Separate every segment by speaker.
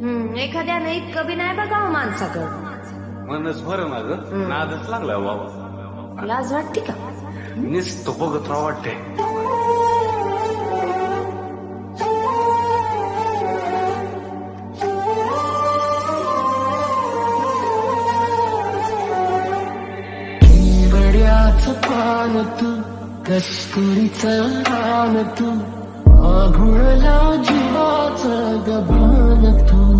Speaker 1: एखाद्या नाही कवी नाही बघा माणसाकडं
Speaker 2: मनच बरं माझं. नादच लागला हो बाबा.
Speaker 1: लाज वाटते का?
Speaker 2: निस्त बघत राहा वाटते
Speaker 3: पान तू कस्तुरीचं रान तू आघुळला जीवाचं गभान तू.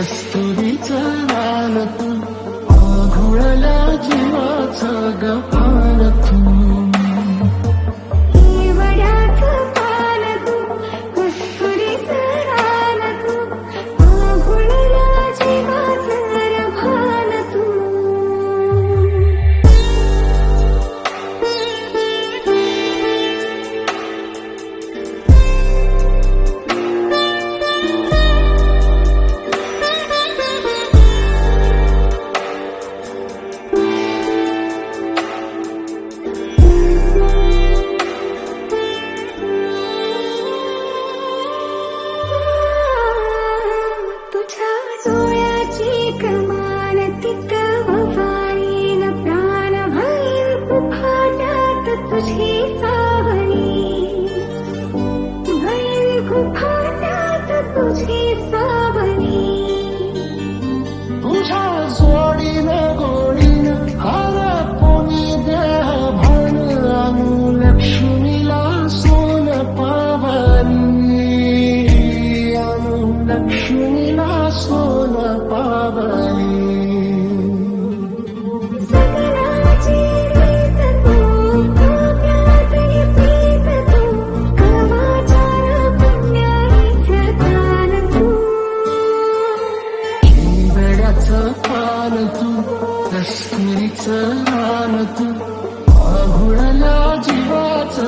Speaker 3: कस्तुरीचा लाल तू आघुळला जीवाचा गपाल तू
Speaker 4: Lakshmi la
Speaker 3: sona pavana على طول تذكرتها على طول عهر العجبات